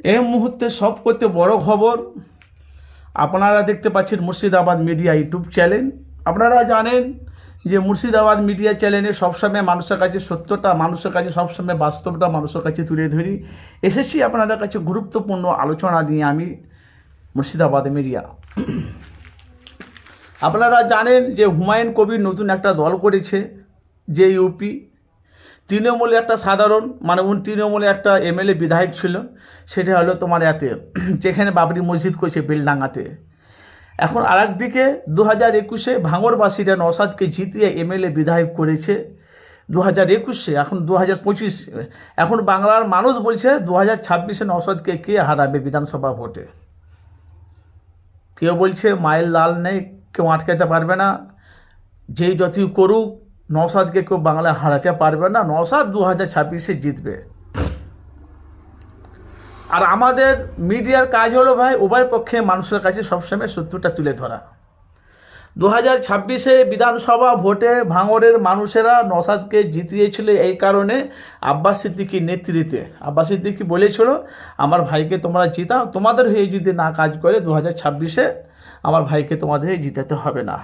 এই মুহূর্তে সব করতে বড় খবর, আপনারা দেখতে পাচ্ছেন মুর্শিদাবাদ মিডিয়া ইউটিউব চ্যানেল। আপনারা জানেন যে মুর্শিদাবাদ মিডিয়া চ্যানেলে সবসময় মানুষের কাছে সত্যটা, মানুষের কাছে সবসময় বাস্তবটা মানুষের কাছে তুলে ধরি। এসেছি আপনাদের কাছে গুরুত্বপূর্ণ আলোচনা নিয়ে আমি, মুর্শিদাবাদ মিডিয়া। আপনারা জানেন যে হুমায়ুন কবির নতুন একটা দল করেছে যে ইউপি তৃণমূলে একটা সাধারণ মানে উনি তৃণমূলে একটা এমএলএ বিধায়ক ছিল সেটা হলো তোমার এতে যেখানে বাবরি মসজিদ করছে বেলডাঙ্গাতে। এখন আর একদিকে দু হাজার একুশে ভাঙরবাসীরা নসাদকে জিতিয়ে এমএলএ বিধায়ক করেছে। দু হাজার একুশে, এখন দু হাজার পঁচিশ, এখন বাংলার মানুষ বলছে দু হাজার ছাব্বিশে নসাদকে কে হারাবে বিধানসভা ভোটে। কেউ বলছে মায়ের লাল নেই, কেউ আটকাতে পারবে না, যেই যতই করুক নওসাদকে কেউ বাংলা হারাতে পারবে না, নওসাদ দু হাজার ছাব্বিশে জিতবে। আর আমাদের মিডিয়ার কাজ হলো ভাই, উভয় পক্ষে মানুষের কাছে সবসময় সত্যটা তুলে ধরা। দু হাজার ছাব্বিশে বিধানসভা ভোটে ভাঙরের মানুষেরা নসাদকে জিতিয়েছিল এই কারণে আব্বাস সিদ্দিকির নেতৃত্বে। আব্বাস সিদ্দিকি বলেছিল, আমার ভাইকে তোমরা জিতাও, তোমাদের হয়ে যদি না কাজ করে দু হাজার ছাব্বিশে আমার ভাইকে তোমাদের জিতাতে হবে না।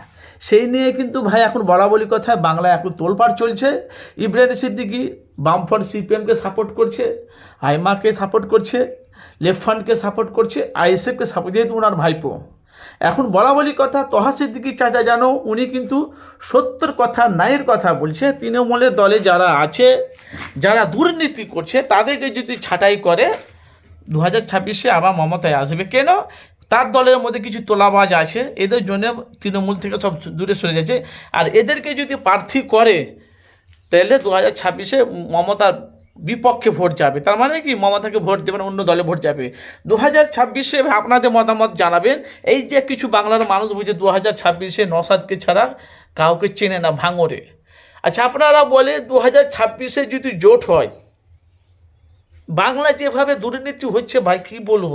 সেই নিয়ে কিন্তু ভাই এখন বলা বলি কথায় বাংলায় এখন তোলপাড় চলছে। ইব্রাহিম সিদ্দিকি বামফ্রন্ট সিপিএমকে সাপোর্ট করছে, আইমাকে সাপোর্ট করছে, লেফট ফ্রন্টকে সাপোর্ট করছে, আইএসএফকে সাপোর্ট যেহেতু ওনার ভাইপো। এখন বলা বলি কথা, তহা সিদ্দিকি চাচা জানো, উনি কিন্তু সত্যর কথা, ন্যায়ের কথা বলছে। তৃণমূলের দলে যারা আছে, যারা দুর্নীতি করছে, তাদেরকে যদি ছাঁটাই করে দু হাজার ছাব্বিশে আবার মমতায় আসবে। কেন? তার দলের মধ্যে কিছু তোলাবাজ আছে, এদের জন্য তৃণমূল থেকে সব দূরে সরে যাচ্ছে। আর এদেরকে যদি প্রার্থী করে, তাহলে দু হাজার ছাব্বিশে মমতার বিপক্ষে ভোট যাবে। তার মানে কি? মমতাকে ভোট দেবে না অন্য দলে ভোট যাবে। দু হাজার ছাব্বিশে আপনাদের মতামত জানাবেন। এই যে কিছু বাংলার মানুষ বুঝে দু হাজার ছাব্বিশে নসাদকে ছাড়া কাউকে চেনে না ভাঙরে আচ্ছা আপনারা বলে দু হাজার ছাব্বিশে যদি জোট হয়, বাংলা যেভাবে দুর্নীতি হচ্ছে ভাই, কী বলব?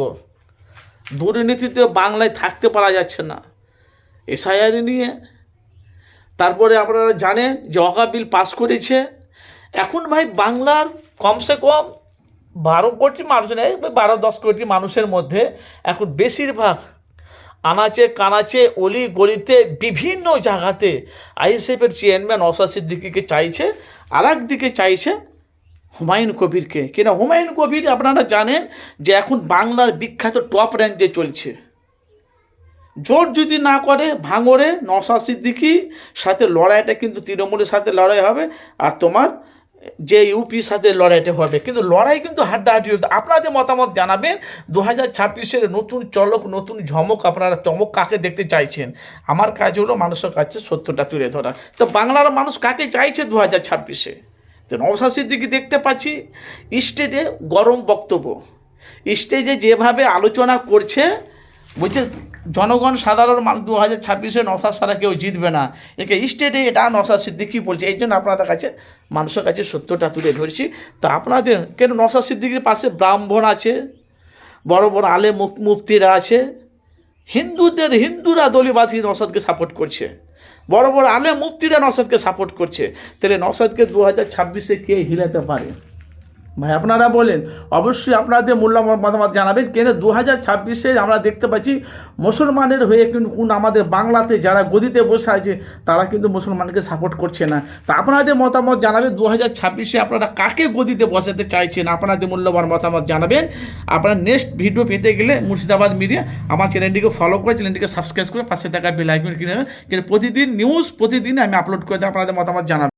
দুর্নীতিতে বাংলায় থাকতে পারা যাচ্ছে না। এসআইআর নিয়ে। তারপরে আপনারা জানেন যে অকা বিল পাস করেছে। এখন ভাই বাংলার কমসে কম বারো কোটি মানুষ নেই বারো, দশ কোটি মানুষের মধ্যে এখন বেশিরভাগ আনাচে, কানাচে, অলি গলিতে বিভিন্ন জায়গাতে আইএসএফের চেয়ারম্যান অসা সিদ্দিকিকে চাইছে আর দিকে চাইছে হুমায়ুন কবিরকে। কিনা? হুমায়ুন কবির আপনারা জানেন যে এখন বাংলার বিখ্যাত টপ র্যাঙ্কে চলছে। জোট যদি না করে ভাঙরে নসা সিদ্দিকি সাথে লড়াইটা কিন্তু তৃণমূলের সাথে লড়াই হবে। আর তোমার যে ইউপির সাথে লড়াইটা হবে। কিন্তু লড়াই কিন্তু হাড্ডাহাড্ডি হবে আপনাদের মতামত জানাবেন দু হাজার ছাব্বিশের নতুন চলক, নতুন ঝমক আপনারা চমক কাকে দেখতে চাইছেন? আমার কাজ হলো মানুষের কাছে সত্যটা তুলে ধরা। তো বাংলার মানুষ কাকে চাইছে দু হাজার ছাব্বিশে? তো নওশাদ সিদ্দিকি দেখতে পাচ্ছি, স্টেজে গরম বক্তব্য। স্টেজে যেভাবে আলোচনা করছে, বলছে জনগণ সাধারণ মানুষ দু হাজার ছাব্বিশে নশা ছাড়া কেউ জিতবে না। একে স্টেটে এটা নশা সিদ্দিকি বলছে। এই জন্য আপনাদের কাছে, মানুষের কাছে সত্যটা তুলে ধরছি। তো আপনাদের, কেন নশা সিদ্দিকির পাশে ব্রাহ্মণ আছে? বড় বড় আলে মুফতিরা আছে। হিন্দুদের, হিন্দুরা দলিবাদী নসাদকে সাপোর্ট করছে। বড় বড় আলে মুফতিরা নসাদকে সাপোর্ট করছে। তাহলে নসাদকে দু হাজার ছাব্বিশে কে হিলাতে পারে? ভাই, আপনারা বলেন, অবশ্যই আপনাদের মূল্য মতামত জানাবেন। কেন দু হাজার ছাব্বিশে আমরা দেখতে পাচ্ছি মুসলমানের হয়ে কিন্তু কোন আমাদের বাংলাতে যারা গদিতে বসে আছে, তারা কিন্তু মুসলমানকে সাপোর্ট করছে না। তা আপনাদের মতামত জানাবেন, দু হাজার ছাব্বিশে আপনারা কাকে গদিতে বসাতে চাইছেন? আপনাদের মূল্যবান মতামত জানাবেন। আপনারা নেক্সট ভিডিও পেতে গেলে মুর্শিদাবাদ মিডিয়া আমার চ্যানেলটিকে ফলো করে চ্যানেলটিকে সাবস্ক্রাইব করে পাশে থাকা বেল আইকন কিনে নেবেন। কিন্তু প্রতিদিন নিউজ প্রতিদিন আমি আপলোড করে আপনাদের মতামত জানাবেন